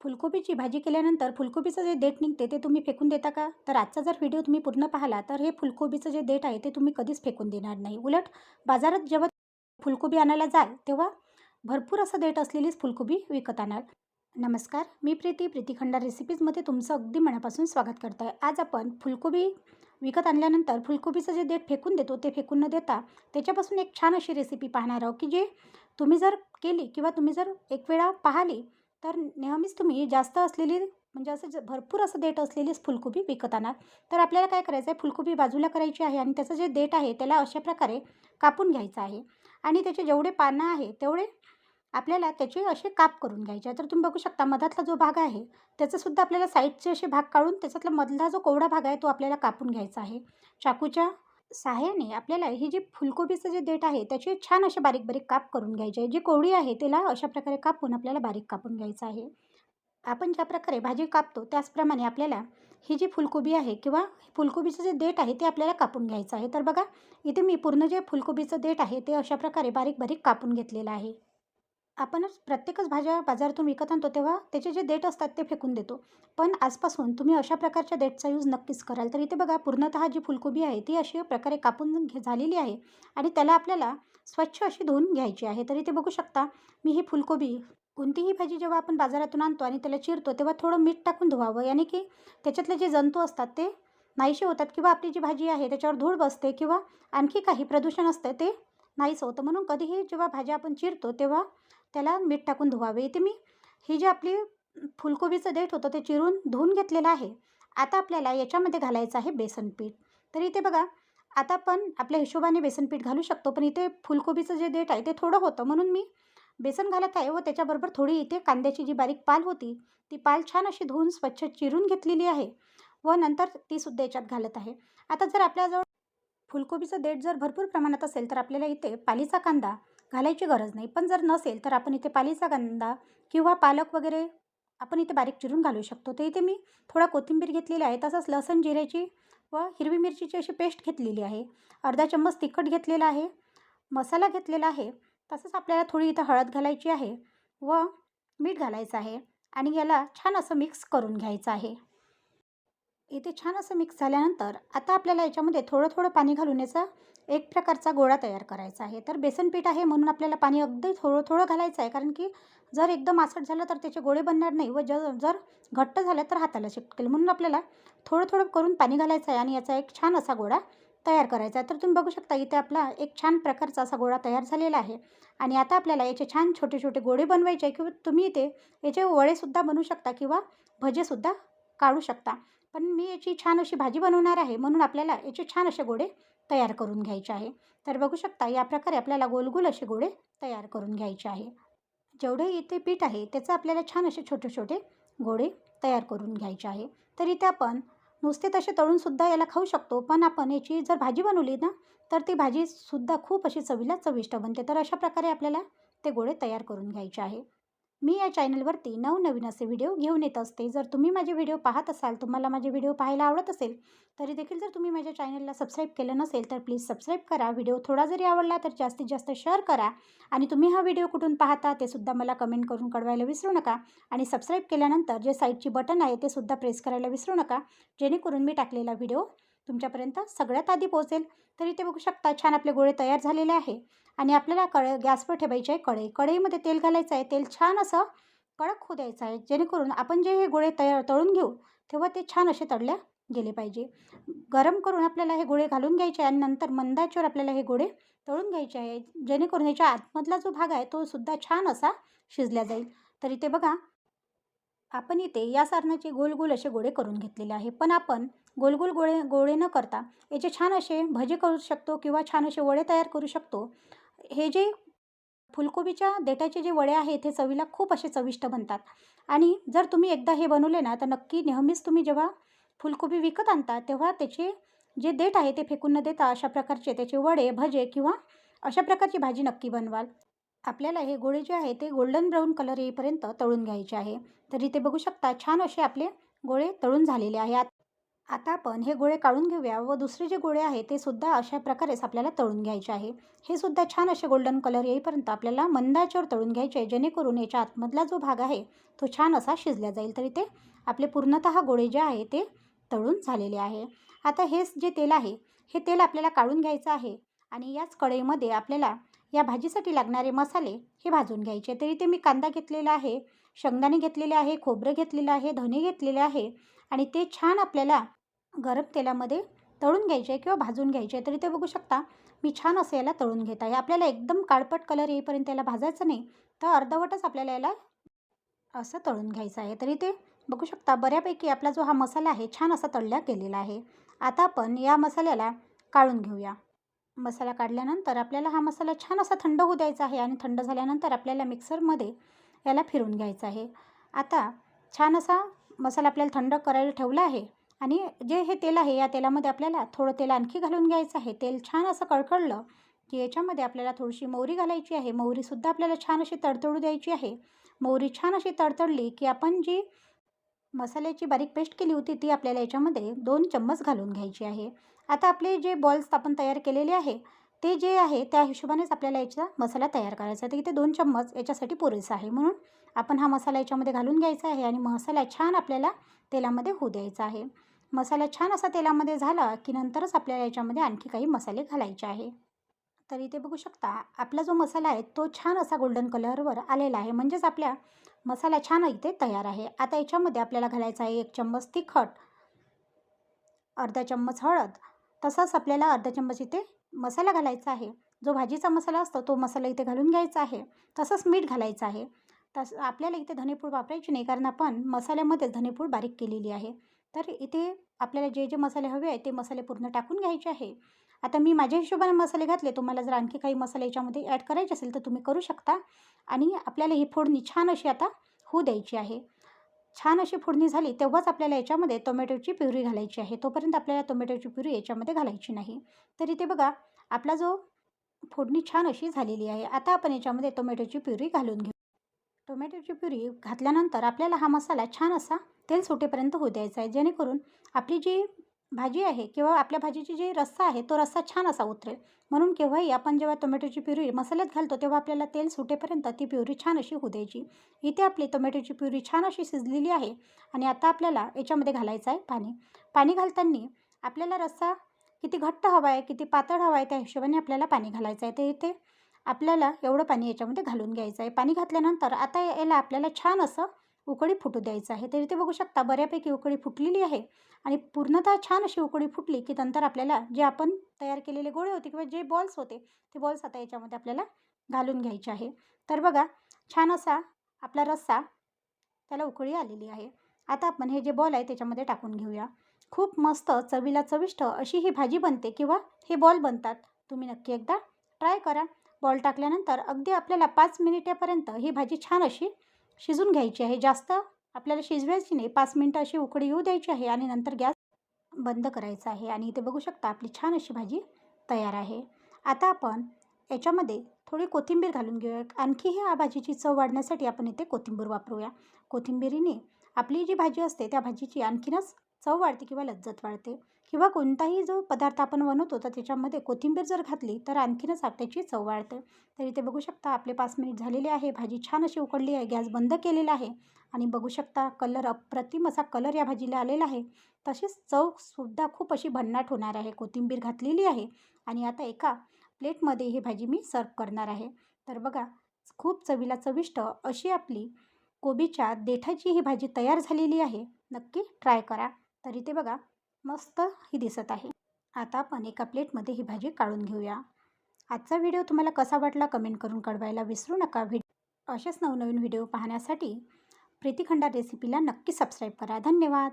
फुलकोबीची भाजी केल्यानंतर फुलकोबीचं जे देठ निघते ते तुम्ही फेकून देता का? तर आजचा जर व्हिडिओ तुम्ही पूर्ण पाहिला तर हे फुलकोबीचं जे देठ आहे ते तुम्ही कधीच फेकून देणार नाही. उलट बाजारात जेव्हा फुलकोबी आणायला जाल तेव्हा भरपूर असं देठ असलेलीच फुलकोबी विकत आणाल. नमस्कार मी प्रीती. प्रीती खंडार रेसिपीजमध्ये तुमचं अगदी मनापासून स्वागत करत आहे आज आपण फुलकोबी विकत आणल्यानंतर फुलकोबीचं जे देठ फेकून देतो ते फेकून न देता त्याच्यापासून एक छान अशी रेसिपी पाहणार आहोत की जे तुम्ही जर केली किंवा तुम्ही जर एक वेळा पाहिली तर नेहमीच तुम्ही जास्त असलेली म्हणजे असं भरपूर असं देठ असलेलीच फुलकोबी विकत आणा तर आपल्याला काय करायचं आहे फुलकोबी बाजूला करायची आहे आणि त्याचं जे देठ आहे त्याला अशा प्रकारे कापून घ्यायचं आहे. आणि त्याचे जेवढे पानं आहे तेवढे आपल्याला त्याचे असे काप करून घ्यायचे आहे. तर तुम्ही बघू शकता मधातला जो भाग आहे त्याचासुद्धा आपल्याला साईडचे असे भाग काढून त्याच्यातला मधला जो कोवडा भाग आहे तो आपल्याला कापून घ्यायचा आहे. चाकूच्या सहाय्याने आपल्याला ही जी फुलकोबीचं जे देठ आहे त्याचे छान असे बारीक बारीक काप करून घ्यायचे आहे. जी कोवडी आहे त्याला अशा प्रकारे कापून आपल्याला बारीक कापून घ्यायचं आहे. आपण ज्या प्रकारे भाजी कापतो त्याचप्रमाणे आपल्याला ही जी फुलकोबी आहे किंवा फुलकोबीचं जे देठ आहे ते आपल्याला कापून घ्यायचं आहे. तर बघा इथे मी पूर्ण जे फुलकोबीचं देठ आहे ते अशा प्रकारे बारीक बारीक कापून घेतलेलं आहे. आपणच प्रत्येकच भाज्या बाजारातून विकत आणतो तेव्हा त्याचे जे देठ असतात ते फेकून देतो. पण आजपासून तुम्ही अशा प्रकारच्या देठचा यूज नक्कीच कराल. तर इथे बघा पूर्णतः जी फुलकोबी आहे ती अशी प्रकारे कापून घे झालेली आहे आणि त्याला आपल्याला स्वच्छ अशी धुवून घ्यायची आहे. तर इथे बघू शकता मी ही फुलकोबी कोणतीही भाजी जेव्हा आपण बाजारातून आणतो आणि त्याला चिरतो तेव्हा थोडं मीठ टाकून धुवावं. याने की त्याच्यातले जे जंतू असतात ते नाहीसे होतात किंवा आपली जी भाजी आहे त्याच्यावर धूळ बसते किंवा आणखी काही प्रदूषण असतं ते नाहीच होतं. म्हणून कधीही जेव्हा भाज्या आपण चिरतो तेव्हा त्याला मीठ टाकून धुवावे. इथे मी ही जी आपली फुलकोबीचं देठ होतं ते चिरून धुवून घेतलेलं आहे. आता आपल्याला याच्यामध्ये घालायचं आहे बेसन पीठ. तर इथे बघा आता पण आपल्या हिशोबाने बेसन पीठ घालू शकतो पण इथे फुलकोबीचं जे देठ आहे ते थोडं होतं. म्हणून मी बेसन घालत आहे व त्याच्याबरोबर थोडी इथे कांद्याची जी बारीक पाल होती ती पाल छान अशी धुवून स्वच्छ चिरून घेतलेली आहे व नंतर तीसुद्धा याच्यात घालत आहे. आता जर आपल्याजवळ फुलकोबीचं देठ जर भरपूर प्रमाणात असेल तर आपल्याला इथे पालीचा कांदा घालायची गरज नाही. पण जर नसेल तर आपण इथे पालीचा कांदा किंवा पालक वगैरे आपण इथे बारीक चिरून घालू शकतो. तर इथे मी थोडा कोथिंबीर घेतलेली आहे. तसंच लसण जिऱ्याची व हिरवी मिरचीची अशी पेस्ट घेतलेली आहे. अर्धा चम्मच तिखट घेतलेला आहे. मसाला घेतलेला आहे. तसंच आपल्याला थोडी इथं हळद घालायची आहे व मीठ घालायचं आहे. आणि याला छान असं मिक्स करून घ्यायचं आहे. इथे छान असं मिक्स झाल्यानंतर आता आपल्याला याच्यामध्ये थोडं थोडं पाणी घालून याचा एक प्रकारचा गोळा तयार करायचा आहे. तर बेसन पीठ आहे म्हणून आपल्याला पाणी अगदी थोडं थोडं घालायचं आहे. कारण की जर एकदम आसट झालं तर त्याचे गोळे बनणार नाही व ज जर घट्ट झालं तर हाताला चिटकेल. म्हणून आपल्याला थोडं थोडं करून पाणी घालायचं आहे आणि याचा एक छान असा गोळा तयार करायचा आहे. तर तुम्ही बघू शकता इथे आपला एक छान प्रकारचा असा गोळा तयार झालेला आहे. आणि आता आपल्याला याचे छान छोटे छोटे गोळे बनवायचे आहे किंवा तुम्ही इथे याचे वडेसुद्धा बनवू शकता किंवा भजेसुद्धा काढू शकता. पण मी याची छान अशी भाजी बनवणार आहे म्हणून आपल्याला याचे छान असे गोळे तयार करून घ्यायचे आहे. तर बघू शकता या प्रकारे आपल्याला गोलगोल असे गोळे तयार करून घ्यायचे आहे. जेवढे इथे पीठ आहे त्याचं आपल्याला छान असे छोटे छोटे गोळे तयार करून घ्यायचे आहे. तर इथे आपण नुसते तसे तळूनसुद्धा याला खाऊ शकतो पण आपण याची जर भाजी बनवली ना तर ती भाजीसुद्धा खूप अशी चवीला चविष्ट बनते. तर अशा प्रकारे आपल्याला ते गोळे तयार करून घ्यायचे आहे. मी या चॅनलवरती नवनवीन असे व्हिडिओ घेऊन येत असते. जर तुम्ही माझे व्हिडिओ पाहत असाल तुम्हाला माझे व्हिडिओ पाहायला आवडत असेल तरी देखील जर तुम्ही माझ्या चॅनलला सबस्क्राईब केलं नसेल तर प्लीज सबस्क्राईब करा. व्हिडिओ थोडा जरी आवडला तर जास्तीत जास्त शेअर करा आणि तुम्ही हा व्हिडिओ कुठून पाहता ते सुद्धा मला कमेंट करून कळवायला विसरू नका. आणि सबस्क्राईब केल्यानंतर जे साईडची बटन आहे ते सुद्धा प्रेस करायला विसरू नका. जेणेकरून मी टाकलेला व्हिडिओ तुमच्यापर्यंत सगळ्यात आधी पोहोचेल. तर इथे बघू शकता छान आपले गोळे तयार झालेले आहे. आणि आपल्याला कळ गॅसवर ठेवायची आहे कढई. कढईमध्ये तेल घालायचं आहे. तेल छान असं कडक होऊ द्यायचं आहे. जेणेकरून आपण जे हे गोळे तयार तळून घेऊ तेव्हा ते छान असे तळल्या गेले पाहिजे. गरम करून आपल्याला हे गोळे घालून घ्यायचे आणि नंतर मंदाच्यावर आपल्याला हे गोळे तळून घ्यायचे आहे. जेणेकरून याच्या आतमधला जो भाग आहे तो सुद्धा छान असा शिजला जाईल. तर इथे बघा आपण इथे या सारणाचे गोल गोल असे गोळे करून घेतलेले आहे. पण आपण गोल गोल गोळे गोळे न करता याचे छान असे भजे करू शकतो किंवा छान असे वडे तयार करू शकतो. हे जे फुलकोबीच्या देठाचे जे वडे आहेत हे चवीला खूप असे चविष्ट बनतात. आणि जर तुम्ही एकदा हे बनवले ना तर नक्की नेहमीच तुम्ही जेव्हा फुलकोबी विकत आणता तेव्हा त्याचे जे देठ आहे ते फेकून न देता अशा प्रकारचे त्याचे वडे भजे किंवा अशा प्रकारची भाजी नक्की बनवाल. आपल्याला हे गोळे जे आहे ते गोल्डन ब्राऊन कलर येईपर्यंत तळून घ्यायचे आहे. तर इथे बघू शकता छान असे आपले गोळे तळून झालेले आहे आता आपण हे गोळे काढून घेऊया व दुसरे जे गोळे आहे ते सुद्धा अशा प्रकारेच आपल्याला तळून घ्यायचे आहे. हे सुद्धा छान असे गोल्डन कलर येईपर्यंत आपल्याला मंदाच्यावर तळून घ्यायचे आहे जेणेकरून याच्या आतमधला जो भाग आहे तो छान असा शिजला जाईल. तरी ते आपले पूर्णतः गोळे जे आहे ते तळून झालेले आहे. आता हेच जे तेल आहे हे तेल आपल्याला काढून घ्यायचं आहे आणि याच कढईमध्ये आपल्याला या भाजीसाठी लागणारे मसाले हे भाजून घ्यायचे. तरी ते मी कांदा घेतलेला आहे शेंगदाणे घेतलेले आहे खोबरं घेतलेलं आहे धने घेतलेले आहे आणि ते छान आपल्याला गरम तेलामध्ये तळून घ्यायचे किंवा भाजून घ्यायचे. तरी ते बघू शकता मी छान असं याला तळून घेत आहे. आपल्याला एकदम काळपट कलर येईपर्यंत याला भाजायचं नाही तर अर्धवटच आपल्याला याला असं तळून घ्यायचं आहे. तरी ते बघू शकता बऱ्यापैकी आपला जो हा मसाला आहे छान असा तळल्या गेलेला आहे. आता आपण या मसाल्याला काढून घेऊया. मसाला काढल्यानंतर आपल्याला हा मसाला छान असा थंड होऊ द्यायचा आहे आणि थंड झाल्यानंतर आपल्याला मिक्सरमध्ये याला फिरून घ्यायचं आहे. आता छान असा मसाला आपल्याला थंड करायला ठेवला आहे आणि जे हे तेल आहे या तेलामध्ये आपल्याला थोडं तेल आणखी घालून घ्यायचं आहे. तेल छान असं कळकळलं की याच्यामध्ये आपल्याला थोडीशी मोहरी घालायची आहे. मोहरीसुद्धा आपल्याला छान अशी तडतडू द्यायची आहे. मोहरी छान अशी तडतडली की आपण जी मसाल्याची बारीक पेस्ट केली होती ती आपल्याला याच्यामध्ये दोन चम्मच घालून घ्यायची आहे. आता आपले जे बॉल्स आपण तयार केलेले आहे ते जे आहे त्या हिशोबानेच आपल्याला याचा मसाला तयार करायचा आहे. तर इथे दोन चम्मच याच्यासाठी पुरेसा आहे. म्हणून आपण हा मसाला याच्यामध्ये घालून घ्यायचा आहे आणि मसाला छान आपल्याला तेलामध्ये होऊ द्यायचा आहे. मसाला छान असा तेलामध्ये झाला की नंतरच आपल्याला याच्यामध्ये आणखी काही मसाले घालायचे आहे. तर इथे बघू शकता आपला जो मसाला आहे तो छान असा गोल्डन कलरवर आलेला आहे. म्हणजेच आपल्या मसाला छान इथे तयार आहे. आता याच्यामध्ये आपल्याला घालायचा आहे एक चम्मच तिखट अर्धा चम्मच हळद तसाच आपल्याला अर्धा चम्मच इथे मसाला घालायचा आहे. जो भाजीचा मसाला असतो तो मसाला इथे घालून घ्यायचा आहे. तसंच मीठ घालायचं आहे. तस आपल्याला इथे धनेपूड वापरायची नाही कारण आपण मसाल्यामध्येच धनेपूड बारीक केलेली आहे. तर इथे आपल्याला जे जे मसाले हवे आहेत ते मसाले पूर्ण टाकून घ्यायचे आहे. आता मी माझ्या हिशोबाने मसाले घातले तुम्हाला जर आणखी काही मसाले याच्यामध्ये ॲड करायचे असेल तर तुम्ही करू शकता. आणि आपल्याला ही फोडणी छान अशी आता होऊ द्यायची आहे. छान अशी फोडणी झाली तेव्हाच आपल्याला याच्यामध्ये टोमॅटोची प्युरी घालायची आहे. तोपर्यंत आपल्याला टोमॅटोची प्युरी याच्यामध्ये घालायची नाही. तर इथे बघा आपला जो फोडणी छान अशी झालेली आहे. आता आपण याच्यामध्ये टोमॅटोची प्युरी घालून घेऊ. टोमॅटोची प्युरी घातल्यानंतर आपल्याला हा मसाला छान असा तेल सुटेपर्यंत होऊ द्यायचा आहे. जेणेकरून आपली जी भाजी आहे किंवा आपल्या भाजीची जी रस्सा आहे तो रस्सा छान असा उतरेल. म्हणून केव्हाही आपण जेव्हा टोमॅटोची प्युरी मसाल्यात घालतो तेव्हा आपल्याला तेल सुटेपर्यंत ती प्युरी छान अशी होऊ द्यायची. इथे आपली टोमॅटोची प्युरी छान अशी शिजलेली आहे आणि आता आपल्याला याच्यामध्ये घालायचं आहे पाणी. पाणी घालताना आपल्याला रस्सा किती घट्ट हवा आहे किती पातळ हवा आहे त्या हिशोबाने आपल्याला पाणी घालायचं आहे. ते इथे आपल्याला एवढं पाणी याच्यामध्ये घालून घ्यायचं आहे. पाणी घातल्यानंतर आता याला आपल्याला छान असं उकळी फुटू द्यायचं आहे. तर इथे बघू शकता बऱ्यापैकी उकळी फुटलेली आहे. आणि पूर्णतः छान अशी उकळी फुटली की नंतर आपल्याला जे आपण तयार केलेले गोळे होते किंवा जे बॉल्स होते ते बॉल्स आता याच्यामध्ये आपल्याला घालून घ्यायचे आहे. तर बघा छान असा आपला रस्सा त्याला उकळी आलेली आहे. आता आपण हे जे बॉल आहे त्याच्यामध्ये टाकून घेऊया. खूप मस्त चवीला चविष्ट अशी ही भाजी बनते किंवा हे बॉल बनतात. तुम्ही नक्की एकदा ट्राय करा. बॉल टाकल्यानंतर अगदी आपल्याला पाच मिनिटेपर्यंत ही भाजी छान अशी शिजून घ्यायची आहे. जास्त आपल्याला शिजवायची नाही. पाच मिनटं अशी उकळी येऊ द्यायची आहे आणि नंतर गॅस बंद करायचा आहे. आणि इथे बघू शकता आपली छान अशी भाजी तयार आहे. आता आपण याच्यामध्ये थोडी कोथिंबीर घालून घेऊया. आणखी ह्या भाजीची चव वाढण्यासाठी आपण इथे कोथिंबीर वापरूया. कोथिंबीरीने आपली जी भाजी असते त्या भाजीची आणखीनच चव वाढते किंवा लज्जत वाढते. किंवा कोणताही जो पदार्थ आपण बनवतो तर त्याच्यामध्ये कोथिंबीर जर घातली तर आणखीनच आपल्याची चव वाढते. तर इथे बघू शकता आपले पाच मिनिट झालेले आहे. भाजी छान अशी उकडली आहे गॅस बंद केलेला आहे. आणि बघू शकता कलर अप्रतिम असा कलर या भाजीला आलेला आहे. तसेच चवसुद्धा खूप अशी भन्नाट होणार आहे. कोथिंबीर घातलेली आहे आणि आता एका प्लेटमध्ये ही भाजी मी सर्व करणार आहे. तर बघा खूप चवीला चविष्ट अशी आपली कोबीच्या देठाची ही भाजी तयार झालेली आहे. नक्की ट्राय करा. तरी ते बघा मस्त ही दिसत आहे. आता आपण एका प्लेटमध्ये ही भाजी काढून घेऊया. आजचा व्हिडिओ तुम्हाला कसा वाटला कमेंट करून कळवायला विसरू नका. व्हिडिओ असेच नवनवीन व्हिडिओ पाहण्यासाठी प्रीतिखंडा रेसिपीला नक्की सबस्क्राईब करा. धन्यवाद!